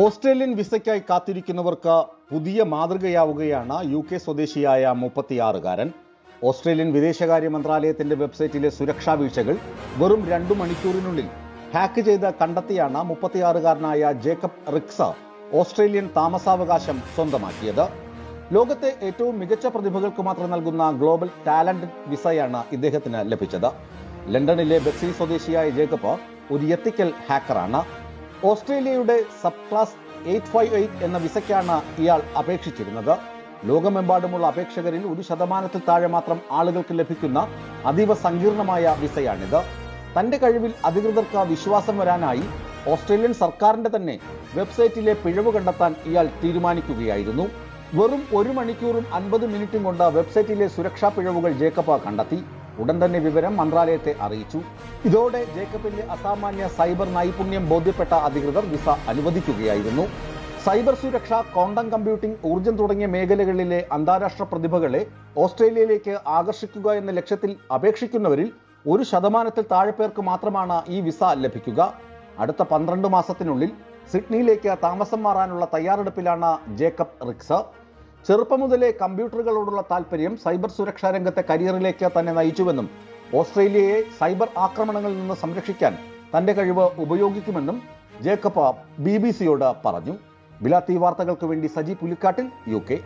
Australian വിസയ്ക്കായി കാത്തിരിക്കുന്നവർക്ക് പുതിയ മാതൃകയാവുകയാണ് U K സ്വദേശിയായ മുപ്പത്തിയാറുകാരൻ. Australian വിദേശകാര്യ മന്ത്രാലയത്തിന്റെ വെബ്സൈറ്റിലെ സുരക്ഷാ വീഴ്ചകൾ വെറും രണ്ടു മണിക്കൂറിനുള്ളിൽ ഹാക്ക് ചെയ്ത് കണ്ടെത്തിയാണ് മുപ്പത്തിയാറുകാരനായ ജേക്കബ് റിക്സ ഓസ്ട്രേലിയൻ താമസാവകാശം സ്വന്തമാക്കിയത്. ലോകത്തെ ഏറ്റവും മികച്ച പ്രതിഭകൾക്ക് മാത്രം നൽകുന്ന ഗ്ലോബൽ ടാലന്റ് വിസയാണ് ഇദ്ദേഹത്തിന് ലഭിച്ചത്. ലണ്ടനിലെ ബെക്സി സ്വദേശിയായ ജേക്കബ് ഒരു എത്തിക്കൽ ഹാക്കറാണ്. ഓസ്ട്രേലിയയുടെ sub class eight five eight എന്ന വിസയ്ക്കാണ് ഇയാൾ അപേക്ഷിച്ചിരുന്നത്. ലോകമെമ്പാടുമുള്ള അപേക്ഷകരിൽ ഒരു ശതമാനത്തിൽ താഴെ മാത്രം ആളുകൾക്ക് ലഭിക്കുന്ന അതീവ സങ്കീർണമായ വിസയാണിത്. തന്റെ കഴിവിൽ അധികൃതർക്ക് വിശ്വാസം വരാനായി ഓസ്ട്രേലിയൻ സർക്കാരിന്റെ തന്നെ വെബ്സൈറ്റിലെ പിഴവ് കണ്ടെത്താൻ ഇയാൾ തീരുമാനിക്കുകയായിരുന്നു. വെറും ഒരു മണിക്കൂറും അൻപത് മിനിറ്റും കൊണ്ട് വെബ്സൈറ്റിലെ സുരക്ഷാ പിഴവുകൾ ജേക്കബ കണ്ടെത്തി. ഉടൻ തന്നെ വിവരം മന്ത്രാലയത്തെ അറിയിച്ചു. ഇതോടെ ജേക്കബിന്റെ അസാമാന്യ സൈബർ നൈപുണ്യം ബോധ്യപ്പെട്ട അധികൃതർ വിസ അനുവദിക്കുകയായിരുന്നു. സൈബർ സുരക്ഷ ക്വാണ്ടം കമ്പ്യൂട്ടിംഗ് ഊർജം തുടങ്ങിയ മേഖലകളിലെ അന്താരാഷ്ട്ര പ്രതിഭകളെ ഓസ്ട്രേലിയയിലേക്ക് ആകർഷിക്കുക എന്ന ലക്ഷ്യത്തിൽ അപേക്ഷിക്കുന്നവരിൽ ഒരു ശതമാനത്തിൽ താഴെ പേർക്ക് മാത്രമാണ് ഈ വിസ ലഭിക്കുക. അടുത്ത പന്ത്രണ്ട് മാസത്തിനുള്ളിൽ സിഡ്നിയിലേക്ക് താമസം മാറാനുള്ള തയ്യാറെടുപ്പിലാണ് ജേക്കബ് റിക്സ്. ചെറുപ്പം മുതലേ കമ്പ്യൂട്ടറുകളോടുള്ള താല്പര്യം സൈബർ സുരക്ഷാ രംഗത്തെ കരിയറിലേക്ക് തന്നെ നയിച്ചുവെന്നും ഓസ്ട്രേലിയയെ സൈബർ ആക്രമണങ്ങളിൽ നിന്ന് സംരക്ഷിക്കാൻ തന്റെ കഴിവ് ഉപയോഗിക്കുമെന്നും ജേക്കബ് ബി ബി സിയോട് പറഞ്ഞു. ബിലാത്തി വാർത്തകൾക്ക് വേണ്ടി സജി പുലിക്കാട്ടിൽ യു കെ.